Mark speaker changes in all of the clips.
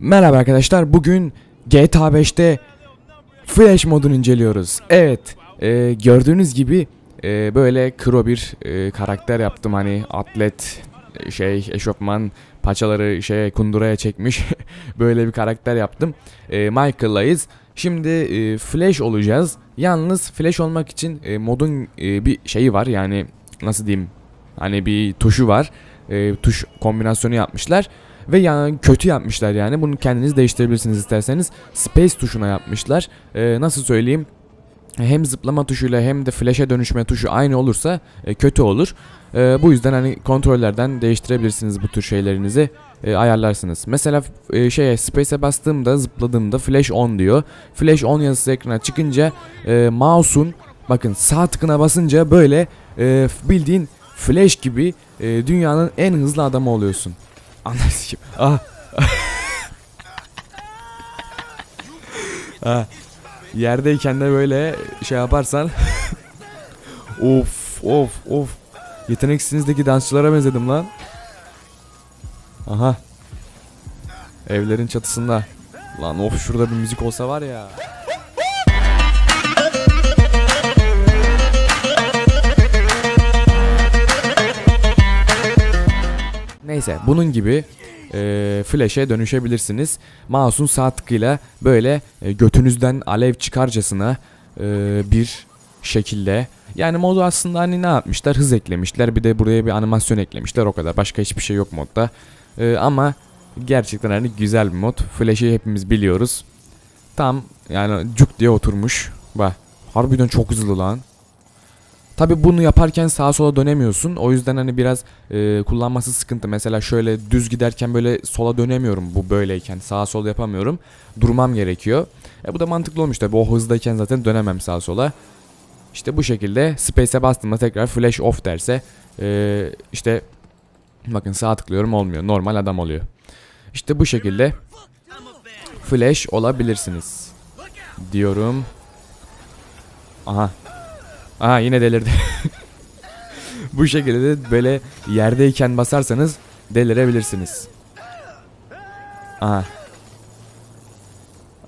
Speaker 1: Merhaba arkadaşlar. Bugün GTA 5'te Flash modunu inceliyoruz. Evet, e, gördüğünüz gibi e, böyle kro bir e, karakter yaptım. Hani atlet, şey, eşofman, paçaları şey kunduraya çekmiş. böyle bir karakter yaptım. E, Michael'layız. Şimdi e, Flash olacağız. Yalnız Flash olmak için e, modun e, bir şeyi var. Yani nasıl diyeyim? Hani bir tuşu var. E, tuş kombinasyonu yapmışlar. Ve yani kötü yapmışlar yani. Bunu kendiniz değiştirebilirsiniz isterseniz. Space tuşuna yapmışlar. Ee, nasıl söyleyeyim? Hem zıplama tuşuyla hem de flash'e dönüşme tuşu aynı olursa e, kötü olur. E, bu yüzden hani kontrollerden değiştirebilirsiniz bu tür şeylerinizi e, ayarlarsınız. Mesela e, şeye space'e bastığımda zıpladığımda flash on diyor. Flash on yazısı ekrana çıkınca e, mouse'un bakın sağ tıkına basınca böyle e, bildiğin flash gibi e, dünyanın en hızlı adamı oluyorsun. Anlarsın. Ah. ah. Yerdeyken de böyle şey yaparsan Of of of Yeteneksizliğinizdeki dansçılara benzedim lan Aha Evlerin çatısında Lan of şurada bir müzik olsa var ya Neyse bunun gibi e, flash'e dönüşebilirsiniz. Mouse'un sağ tıkıyla böyle e, götünüzden alev çıkarcasına e, bir şekilde yani modu aslında hani ne yapmışlar? Hız eklemişler bir de buraya bir animasyon eklemişler o kadar. Başka hiçbir şey yok modda. E, ama gerçekten hani güzel bir mod. Flash'i hepimiz biliyoruz. Tam yani cuk diye oturmuş. Bak harbiden çok hızlı lan Tabi bunu yaparken sağa sola dönemiyorsun. O yüzden hani biraz e, kullanması sıkıntı. Mesela şöyle düz giderken böyle sola dönemiyorum bu böyleyken. Sağa sola yapamıyorum. Durmam gerekiyor. E, bu da mantıklı olmuş tabi. O hızdayken zaten dönemem sağa sola. İşte bu şekilde space'e bastığımda tekrar flash off derse e, işte bakın sağ tıklıyorum olmuyor. Normal adam oluyor. İşte bu şekilde flash olabilirsiniz. Diyorum. Aha Aha yine delirdi. Bu şekilde de böyle yerdeyken basarsanız delirebilirsiniz. Aha.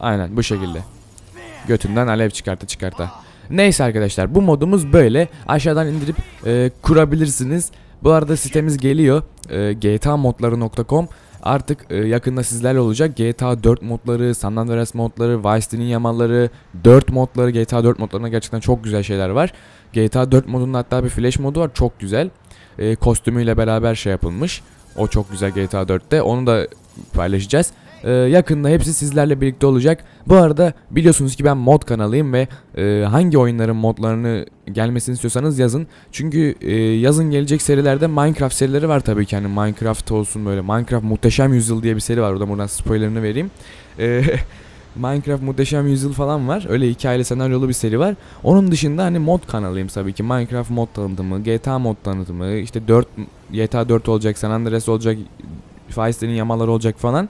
Speaker 1: Aynen bu şekilde. Götünden alev çıkarta çıkarta. Neyse arkadaşlar bu modumuz böyle. Aşağıdan indirip e, kurabilirsiniz. Bu arada sitemiz geliyor. E, gtamodları.com Artık e, yakında sizlerle olacak GTA 4 modları, San Andreas modları, Vice City'nin yamaları, 4 modları, GTA 4 modlarına gerçekten çok güzel şeyler var. GTA 4 modunun hatta bir flash modu var çok güzel. E, kostümüyle beraber şey yapılmış. O çok güzel GTA 4'te. Onu da paylaşacağız. Ee, yakında hepsi sizlerle birlikte olacak. Bu arada biliyorsunuz ki ben mod kanalıyım ve e, hangi oyunların modlarını gelmesini istiyorsanız yazın. Çünkü e, yazın gelecek serilerde Minecraft serileri var tabii ki. Hani Minecraft olsun böyle. Minecraft Muhteşem Yüzyıl diye bir seri var. Orada buradan spoilerını vereyim. E, Minecraft Muhteşem Yüzyıl falan var. Öyle hikayeli senaryolu bir seri var. Onun dışında hani mod kanalıyım tabii ki. Minecraft mod tanıtımı, GTA mod tanıtımı, işte 4 GTA 4 olacak, San Andreas olacak, Vice'lerin yamaları olacak falan.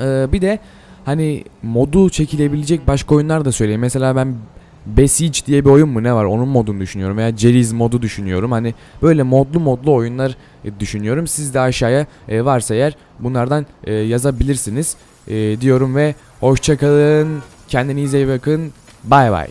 Speaker 1: Ee, bir de hani modu çekilebilecek başka oyunlar da söyleyeyim. Mesela ben Besiege diye bir oyun mu ne var onun modunu düşünüyorum veya Jeriz modu düşünüyorum. Hani böyle modlu modlu oyunlar e, düşünüyorum. Siz de aşağıya e, varsa eğer bunlardan e, yazabilirsiniz diyorum ve hoşçakalın. Kendinize iyi bakın. Bay bay.